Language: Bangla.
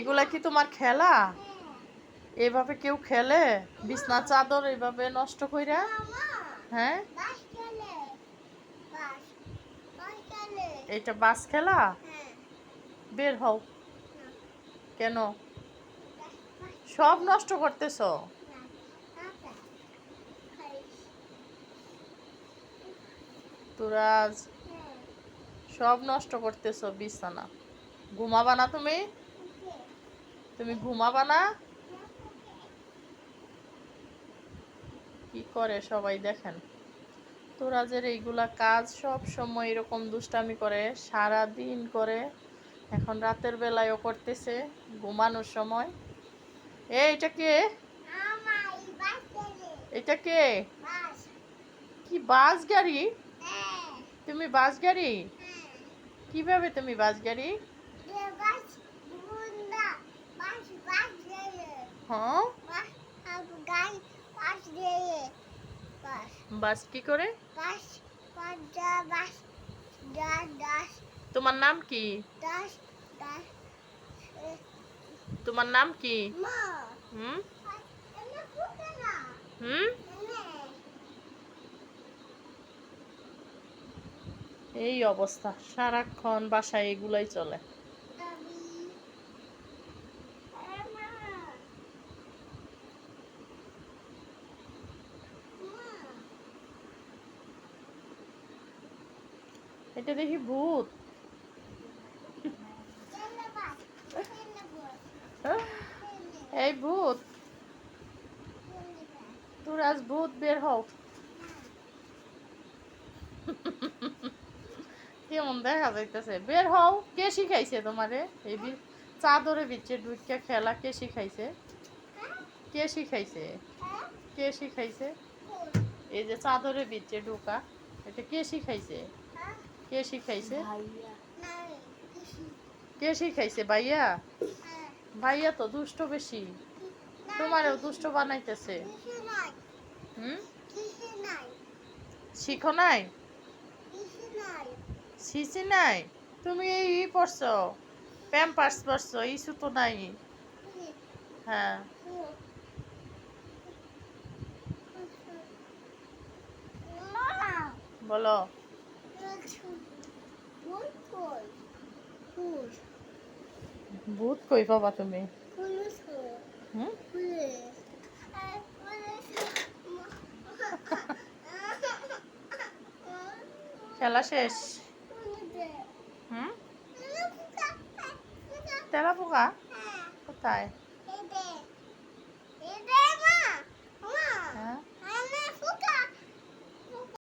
এগুলা কি তোমার খেলা? এভাবে কেউ খেলে? বিছনা, চাদর এভাবে নষ্ট কইরা? হ্যাঁ? এটা বাস খেলা? বের হও। কেন? সব নষ্ট করতেছ? তুরাজ সব নষ্ট করতেছো বিছানা। ঘুমাবা না তুমি? তুমি ঘুমাবা না? কি করে সবাই দেখেন? তোরাজের এইগুলা কাজ সব সময় এরকম দুষ্টামি করে সারা দিন করে এখন রাতের বেলায়ও করতেছে ঘুমানোর সময়। এ এটা কে? এটা কে? কি বাস গাড়ি? তুমি বাস গাড়ি? কীভাবে তুমি বাস গাড়ি? বাস কি করে? তোমার নাম কি? তোমার নাম কি? হুম? হুম? এই অবস্থা সারাক্ষণ বাসায় এগুলাই চলে। এটা দেখি ভূত। এই ভূত। তোর আজ ভূত বের হও। কেমন দেখা যাইতেছে? বের হও। কে শিখাইছে তোমারে? এই চাদরে বিচ্ছে ডুইকা খেলা কে শিখাইছে? কে শিখাইছে? কে শিখাইছে? এই যে চাদরে বিচ্ছে ঢোকা, এটা কে শিখাইছে? কে শিখাইছে? কে শিখাইছে ভাইয়া? ভাইয়া তো দুষ্ট বেশি। তোমারও দুষ্ট বানাইতেছে। হুম? শিখো নাই? সিসি নাই? তুমি এই ই পড়ছো প্যাম্পার্স পড়ছো ইস্যু তো নাই। হ্যাঁ। বলো। ভূত কই পাবা তুমি? খেলা শেষ? হুম? তেলা পোকা কোথায়?